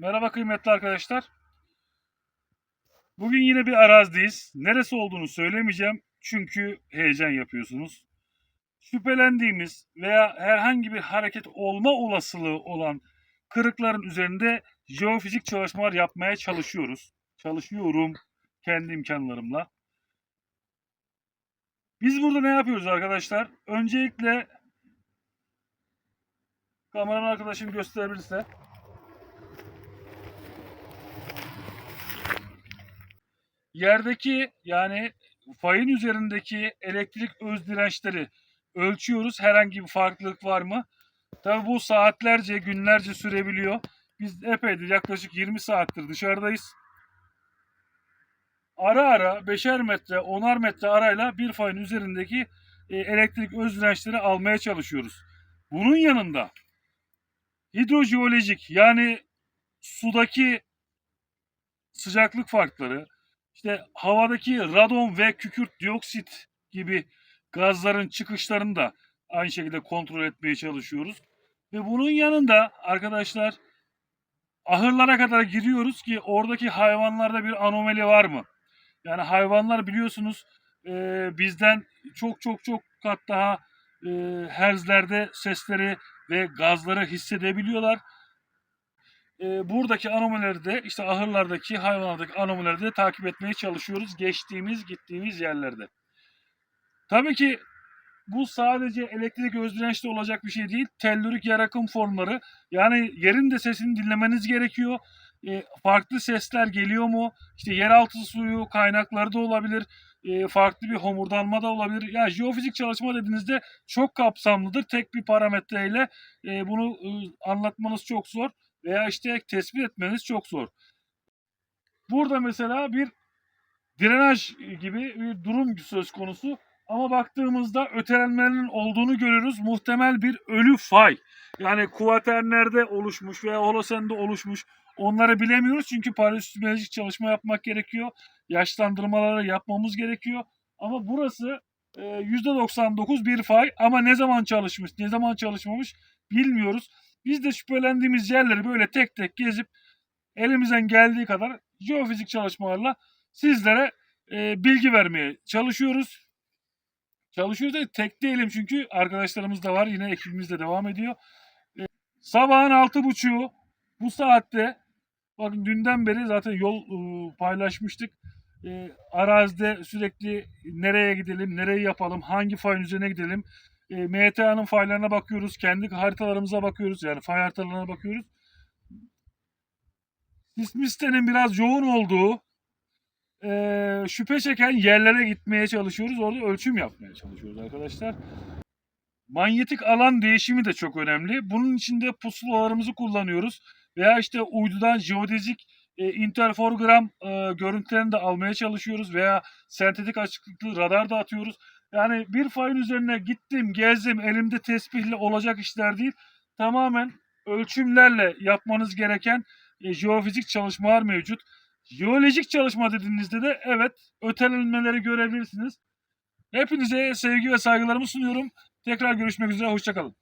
Merhaba kıymetli arkadaşlar. Bugün yine bir arazideyiz. Neresi olduğunu söylemeyeceğim çünkü heyecan yapıyorsunuz. Şüphelendiğimiz veya herhangi bir hareket olma olasılığı olan kırıkların üzerinde jeofizik çalışmalar yapmaya çalışıyoruz. Çalışıyorum kendi imkanlarımla. Biz burada ne yapıyoruz arkadaşlar? Öncelikle kameraman arkadaşım gösterebilirse. Yerdeki yani fayın üzerindeki elektrik öz dirençleri ölçüyoruz. Herhangi bir farklılık var mı? Tabi bu saatlerce, günlerce sürebiliyor. Biz epeydir yaklaşık 20 saattir dışarıdayız. Ara ara 5'er metre, 10'ar metre arayla bir fayın üzerindeki e, elektrik öz dirençleri almaya çalışıyoruz. Bunun yanında hidrojeolojik yani sudaki sıcaklık farkları, işte havadaki radon ve kükürt dioksit gibi gazların çıkışlarını da aynı şekilde kontrol etmeye çalışıyoruz. Ve bunun yanında arkadaşlar ahırlara kadar giriyoruz ki oradaki hayvanlarda bir anomali var mı? Yani hayvanlar biliyorsunuz e, bizden çok çok çok kat daha e, herzlerde sesleri ve gazları hissedebiliyorlar e, buradaki anomalileri de işte ahırlardaki hayvanlardaki anomalileri de takip etmeye çalışıyoruz geçtiğimiz gittiğimiz yerlerde. Tabii ki bu sadece elektrik öz dirençli olacak bir şey değil. Tellürik yer akım formları yani yerin de sesini dinlemeniz gerekiyor. E, farklı sesler geliyor mu? İşte yeraltı suyu kaynakları da olabilir. E, farklı bir homurdanma da olabilir. Yani jeofizik çalışma dediğinizde çok kapsamlıdır. Tek bir parametreyle e, bunu e, anlatmanız çok zor veya işte tespit etmeniz çok zor. Burada mesela bir drenaj gibi bir durum söz konusu. Ama baktığımızda ötelenmenin olduğunu görüyoruz. Muhtemel bir ölü fay. Yani kuaternerde oluşmuş veya holosende oluşmuş. Onları bilemiyoruz çünkü paleosimolojik çalışma yapmak gerekiyor. Yaşlandırmaları yapmamız gerekiyor. Ama burası e, %99 bir fay ama ne zaman çalışmış, ne zaman çalışmamış bilmiyoruz. Biz de şüphelendiğimiz yerleri böyle tek tek gezip elimizden geldiği kadar jeofizik çalışmalarla sizlere e, bilgi vermeye çalışıyoruz. Çalışıyoruz da tek değilim çünkü arkadaşlarımız da var. Yine ekibimiz de devam ediyor. E, sabahın altı buçuğu bu saatte bakın dünden beri zaten yol e, paylaşmıştık. E, arazide sürekli nereye gidelim, nereyi yapalım, hangi fayın üzerine gidelim, e, MTA'nın faylarına bakıyoruz. Kendi haritalarımıza bakıyoruz. Yani fay haritalarına bakıyoruz. Sismistenin biraz yoğun olduğu e, şüphe çeken yerlere gitmeye çalışıyoruz. Orada ölçüm yapmaya çalışıyoruz arkadaşlar. Manyetik alan değişimi de çok önemli. Bunun için de pusulalarımızı kullanıyoruz. Veya işte uydudan jeodezik e, interferogram e, görüntülerini de almaya çalışıyoruz. Veya sentetik açıklıklı radar da atıyoruz. Yani bir fayın üzerine gittim, gezdim, elimde tespihle olacak işler değil. Tamamen ölçümlerle yapmanız gereken e, jeofizik çalışmalar mevcut. Jeolojik çalışma dediğinizde de evet ötelenmeleri görebilirsiniz. Hepinize sevgi ve saygılarımı sunuyorum. Tekrar görüşmek üzere, hoşçakalın.